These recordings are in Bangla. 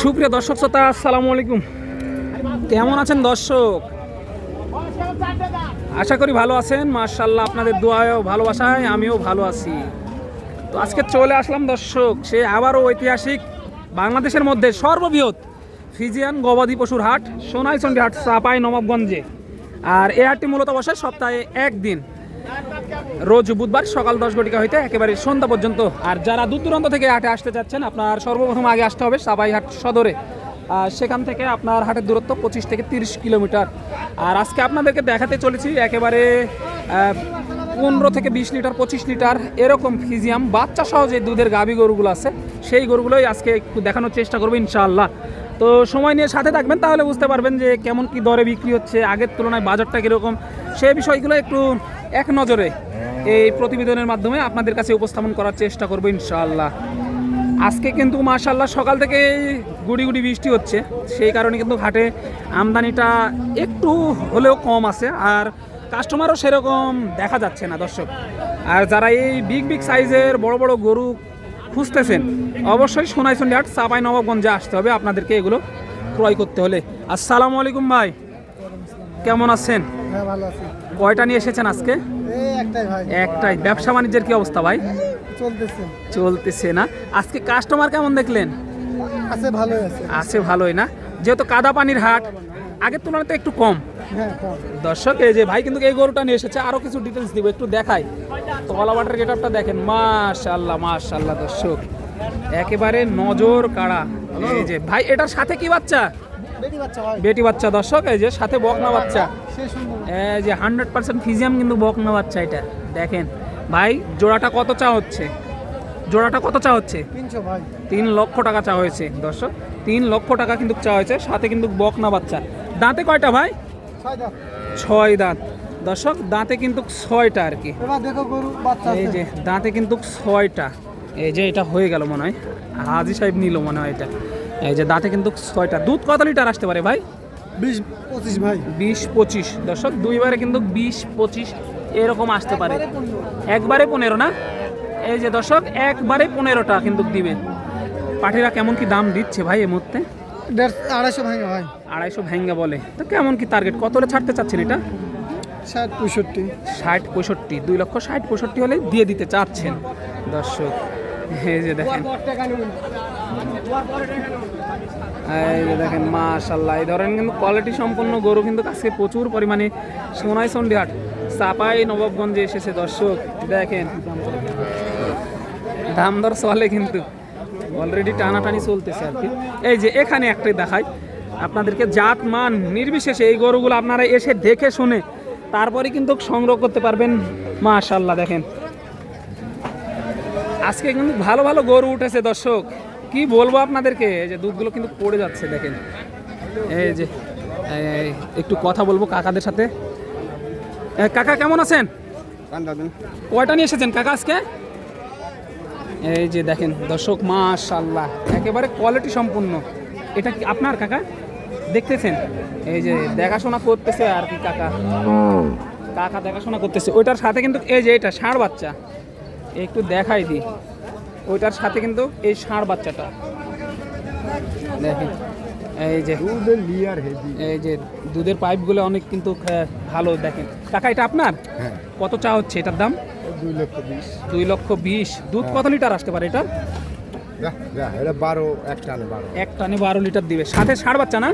সুপ্রিয় দর্শক শ্রোতা, আসসালামু আলাইকুম। কেমন আছেন দর্শক? আশা করি ভালো আছেন। মার্শাল্লাহ আপনাদের দোয়ায়ও ভালোবাসায়, আমিও ভালো আছি। তো আজকে চলে আসলাম দর্শক, সে আবারও ঐতিহাসিক বাংলাদেশের মধ্যে সর্ববৃহৎ ফিজিয়ান গবাদি পশুর হাট সোনাইচন্ডী হাট, চাপাই নবাবগঞ্জে। আর এই হাটটি মূলত বসে সপ্তাহে একদিন। রোজ বুধবার সকাল দশ ঘটিকা হইতে একেবারে সন্ধ্যা পর্যন্ত। আর যারা দূর দূরান্ত থেকে হাটে আসতে চাচ্ছেন আপনার সর্বপ্রথম আগে আসতে হবে সাবাইহাট সদরে। সেখান থেকে আপনার হাটের দূরত্ব পঁচিশ থেকে তিরিশ কিলোমিটার। আর আজকে আপনাদেরকে দেখাতে চলেছি একেবারে পনেরো থেকে বিশ লিটার, পঁচিশ লিটার এরকম ফিজিয়াম। বাচ্চা সহ যে দুধের গাভী গরুগুলো আছে, সেই গরুগুলোই আজকে একটু দেখানোর চেষ্টা করব ইনশাআল্লাহ। তো সময় নিয়ে সাথে থাকবেন, তাহলে বুঝতে পারবেন যে কেমন কি দরে বিক্রি হচ্ছে, আগের তুলনায় বাজারটা কীরকম সেই বিষয়গুলো একটু এক নজরে এই প্রতিবেদনের মাধ্যমে আপনাদের কাছে উপস্থাপন করার চেষ্টা করব ইনশাআল্লাহ। আজকে কিন্তু মাশাল্লাহ সকাল থেকে গুড়ি গুড়ি বৃষ্টি হচ্ছে। সেই কারণে কিন্তু ঘাটে আমদানিটা একটু হলেও কম আছে আর কাস্টমারও সেরকম দেখা যাচ্ছে না দর্শক। আর যারা এই বিগ বিগ সাইজের বড় বড় গরু খুঁজতেছেন, অবশ্যই সোনাইচন্ডী হাট চাপাই নবাবগঞ্জে আসতে হবে আপনাদেরকে এগুলো ক্রয় করতে হলে। আসসালামু আলাইকুম ভাই, কেমন আছেন? হ্যাঁ ভালো কয়টা নিয়ে এসেছেন আজকে? একটাই ব্যবসা বাণিজ্যের কি অবস্থা ভাই? চলতেছে। চলতেছে না। আজকে কাস্টমার কেমন দেখলেন? আছে ভালোই আছে। আছে ভালোই না। যেহেতু কাদা পানির হাট আগের তুলনায় তো একটু কম। হ্যাঁ দর্শক এই যে ভাই কিন্তু এই গরুটা নিয়ে এসেছে। আরও কিছু ডিটেলস দিব একটু দেখাই। তো তলা বাটার গেটআপটা দেখেন। মাশাআল্লাহ মাশাআল্লাহ দর্শক। একেবারে নজর কাড়া। এই যে ভাই এটার সাথে কি বাচ্চা? বেটি বাচ্চা বেটি বাচ্চা দর্শক এই যে সাথে বকনা বাচ্চা। যে হান্ড্রেড পার্সেন্ট ফিজিয়াম কিন্তু বকনা বাচ্চা এটা। দেখেন ভাই জোড়াটা কত চা হচ্ছে? জোড়াটা কত চা হচ্ছে? তিন লক্ষ টাকা চা হয়েছে দর্শক। তিন লক্ষ টাকা কিন্তু চা হয়েছে সাথে কিন্তু বকনা বাচ্চা। দাঁতে কয়টা ভাই? ছয় দাঁত। ছয় দাঁত। দর্শক দাঁতে কিন্তু ছয়টা আর কি। এই যে দাঁতে কিন্তু ছয়টা। এই যে এটা হয়ে গেল মনে হয়। হাজি সাহেব নিল মনে হয় এটা। এই যে দাঁতে কিন্তু ছয়টা। দুধ কত লিটার আসতে পারে ভাই? বিশ পঁচিশ ভাই। বিশ পঁচিশ। দর্শক দুইবারে কিন্তু বিশ পঁচিশ এরকম আসতে পারে। একবারে পনেরো না? এই যে দর্শক একবারে পনেরোটা কিন্তু দিবে। পাঠিরা কেমন কি দাম দিচ্ছে ভাই এই মুহূর্তে? আড়াইশো ভাঙে ভাই। আড়াইশো ভেঙ্গা বলে। তো কেমন কি টার্গেট কত হলে ছাড়তে চাচ্ছেন এটা? ষাট পঁয়ষট্টি। ষাট পঁয়ষট্টি দুই লক্ষ ষাট পঁয়ষট্টি হলে দিয়ে দিতে চাচ্ছেন। দর্শক এই যে দেখেন। এই যে দেখেন মাশাল্লাহ এই ধরেন কিন্তু কোয়ালিটি সম্পন্ন গরু কিন্তু কাছে প্রচুর পরিমাণে সোনাই সন্ডিহাট চাপাই নবাবগঞ্জে এসেছে দর্শক। দেখেন দাম দর চলে কিন্তু। অলরেডি টানাটানি চলতেছে আর কি। এই যে এখানে একটাই দেখাই, আপনাদেরকে জাত মান নির্বিশেষে এই গরুগুলো আপনারা এসে দেখে শুনে তারপরে কিন্তু সংগ্রহ করতে পারবেন। মাশাল্লাহ দেখেন। আজকে কিন্তু ভালো ভালো গরু উঠেছে দর্শক। কি বলব আপনাদেরকে? এই যে দুধগুলো কিন্তু পড়ে যাচ্ছে দেখেন। এই যে একটু কথা বলব কাকাদের সাথে। কাকা কেমন আছেন? কয়টা নিয়ে এসেছেন কাকা আজকে? এই যে দেখেন দর্শক মাশাল্লাহ একেবারে কোয়ালিটি সম্পূর্ণ। এটা কি আপনার কাকা? দেখতেছেন? এই যে দেখাশোনা করতেছে আর কি কাকা। কাকা দেখাশোনা করতেছে। ওইটার সাথে কিন্তু এই যে এটা ষাঁড় বাচ্চা। একটু দেখাই দিই। ওইটার সাথে কিন্তু এই ষাঁড় বাচ্চাটা। দেখেন এই যে এই যে দুধের পাইপগুলো অনেক কিন্তু ভালো দেখেন। কাকা এটা আপনার? হ্যাঁ। কত চা হচ্ছে এটার দাম? দুই লক্ষ বিশ। দুই লক্ষ বিশ। দুধ কত লিটার আসতে পারে এটা? এক টানে বারো। এক টানে বারো লিটার দিবে। সাথে ষাঁড় বাচ্চা না?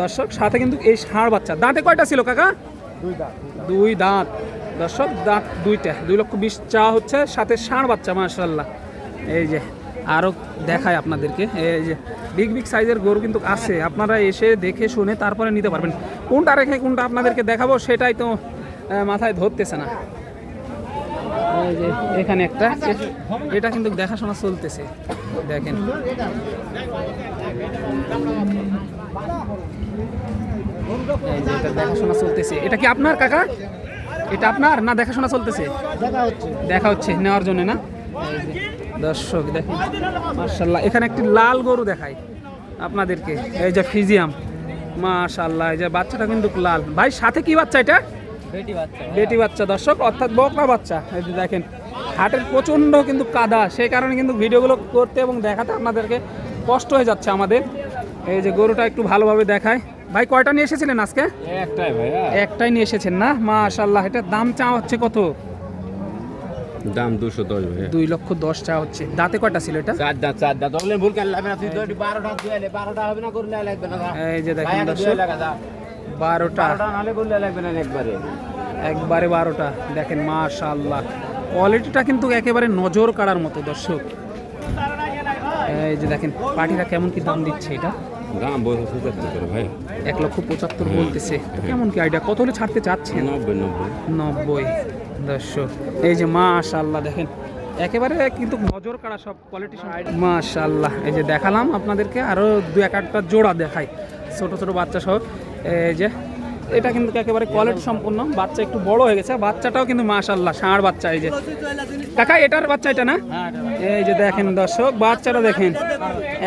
দর্শক সাথে কিন্তু এই ষাঁড় বাচ্চা। দাঁতে কয়টা ছিল কাকা? দুই দাঁত দর্শক দাঁত দুইটা। দুই লক্ষ বিশ চা হচ্ছে সাথে ষাঁড় বাচ্চা মাশাল্লাহ এই যে আরও দেখায় আপনাদেরকে। এই যে বিগ বিগ সাইজের গরু কিন্তু আছে। আপনারা এসে দেখে শুনে তারপরে নিতে পারবেন। কোনটা রেখে কোনটা আপনাদেরকে দেখাবো সেটাই তো মাথায় ধরতেছে না। এই যে এখানে একটা। এটা কিন্তু দেখাশোনা চলতেছে। দেখেন। এই যে এটা দেখাশোনা চলতেছে। এটা কি আপনার কাকা? এটা আপনার না দেখাশোনা চলতেছে? দেখা হচ্ছে। দেখা হচ্ছে নেওয়ার জন্য না? দর্শক দেখেন মার্শাল্লাহ এখানে একটি লাল গরু দেখাই আপনাদেরকে। এই যে ফিজিয়াম মাশাল্লাহ এই যে বাচ্চাটা কিন্তু লাল। ভাই সাথে কি বাচ্চা এটা? বেটি বাচ্চা দর্শক অর্থাৎ বকরা বাচ্চা। এই যে দেখেন হাটের প্রচণ্ড কিন্তু কাদা সেই কারণে কিন্তু ভিডিওগুলো করতে এবং দেখাতে আপনাদেরকে কষ্ট হয়ে যাচ্ছে আমাদের। এই যে গরুটা একটু ভালোভাবে দেখায় ভাই কয়টা নিয়ে এসেছিলেন আজকে? একটাই ভাইয়া। একটাই নিয়ে এসেছেন না? মাশাল্লাহ এটার দাম চা হচ্ছে কত? দাম দুশো দশ ভাইয়া। দুই লক্ষ দশ চা হচ্ছে। দাঁতে কয়টা ছিল এটা? চার দাঁত চার দাঁত। হলে ভুল কেন লাগবে না? তুই একটু বারোটা দুয়ালে বারোটা হবে না করলে লাগবে না এই যে দেখেন। বারোটা। বারোটা নাহলে করলে লাগবে না একবারে। একবারে বারোটা। দেখেন মাশাল্লাহ কোয়ালিটিটা কিন্তু একেবারে নজর কাড়ার মতো দর্শক। এই যে দেখেন পাটিরা কেমন কি দাম দিচ্ছে এটা? দাম বলতে পঁচাত্তর করে ভাই। এক লক্ষ পঁচাত্তর বলতেছে। কেমন কি আইডিয়া কত হলে ছাড়তে চাচ্ছেন? নব্বই নব্বই। নব্বই। দর্শক এই যে মাশাল্লাহ দেখেন একেবারে কিন্তু নজর কাড়া সব কোয়ালিটি মাশাল্লাহ এই যে দেখালাম আপনাদেরকে আরও দু এক একটা জোড়া দেখাই ছোট ছোট বাচ্চা সহ। এই যে এটা কিন্তু একেবারে কোয়ালিটি সম্পূর্ণ বাচ্চা একটু বড় হয়ে গেছে বাচ্চাটাও কিন্তু মাশাল্লাহ ষাঁড় বাচ্চা এই যে। কাকা এটার বাচ্চা এটা না এই যে দেখেন দর্শক বাচ্চাটা দেখেন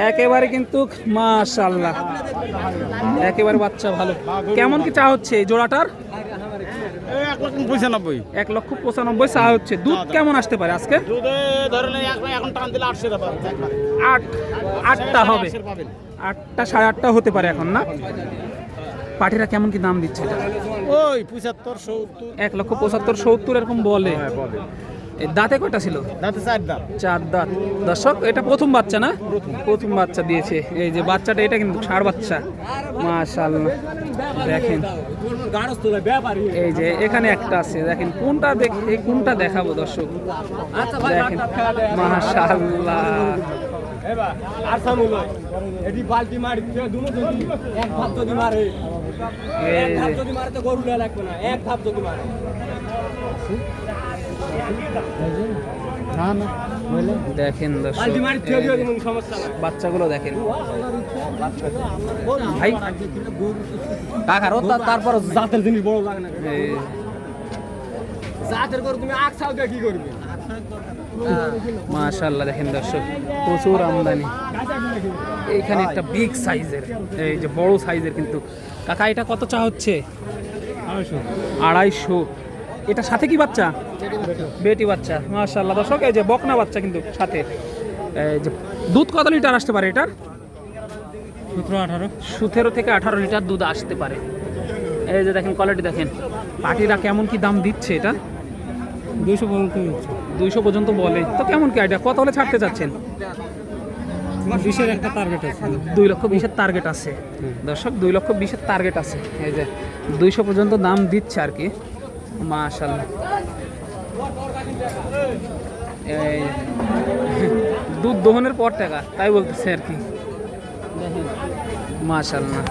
একেবারে কিন্তু মাশাল্লাহ একেবারে বাচ্চা ভালো। কেমন কি চা হচ্ছে এই জোড়াটার? এক লক্ষ পঁচানব্বই। এক লক্ষ পঁচানব্বই চা হচ্ছে। দুধ কেমন আসতে পারে আজকে? দুধে ধরেন এখন এখন টান দিলে আটশো আট আটটা হবে। আটটা সাড়ে আটটা হতে পারে এখন না? পাটিরা কেমন কি দাম দিচ্ছে ওই পঁচাত্তর সত্তর। এক লক্ষ পঁচাত্তর সত্তর এরকম বলে। এই দাঁতে কয়টা ছিল? দাঁতে চার দাঁত। চার দাঁত। দর্শক এটা প্রথম বাচ্চা না? প্রথম। বাচ্চা দিয়েছে। এই যে বাচ্চাটা এটা কিন্তু ষাড় বাচ্চা। মাশাআল্লাহ। দেখেন। এই যে এখানে একটা আছে। দেখেন কোনটা দেখ এই কোনটা দেখাবো দর্শক? দেখেন। মারি দুনো যদি এক না না দেখেন বাচ্চাগুলো দেখেন। ভাই কাকার তারপর জাতের জিনিস বড় লাগে না এই জাতের গরু তুমি আখ চাও কি করবে? মাশাআল্লাহ দেখেন দর্শক প্রচুর আমদানি। এইখানে একটা বিগ সাইজের এই যে বড় সাইজের কিন্তু। কাকা এটা কত চা হচ্ছে? আড়াইশো। এটা সাথে কি বাচ্চা? বেটি বাচ্চা মাশাআল্লাহ। দর্শক এই যে বকনা বাচ্চা কিন্তু সাথে। এই যে দুধ কত লিটার আসতে পারে এটার? সতেরো আঠারো। সতেরো থেকে আঠারো লিটার দুধ আসতে পারে। এই যে দেখেন কোয়ালিটি দেখেন। পাটিরা কেমন কি দাম দিচ্ছে এটা? দুইশো পর্যন্ত দুইশো পর্যন্ত বলে। তো কেমন কি আইডিয়া কত হলে ছাড়তে চাচ্ছেন? বিশের একটা টার্গেট আছে। দুই লক্ষ বিশের টার্গেট আছে। দর্শক দুই লক্ষ বিশের টার্গেট আছে। এই যে দুইশো পর্যন্ত দাম দিচ্ছে আর কি। মাশাল্লাহ এই দুধ দোহনের পর টাকা তাই বলতেছে আর কি। মাশাল্লাহ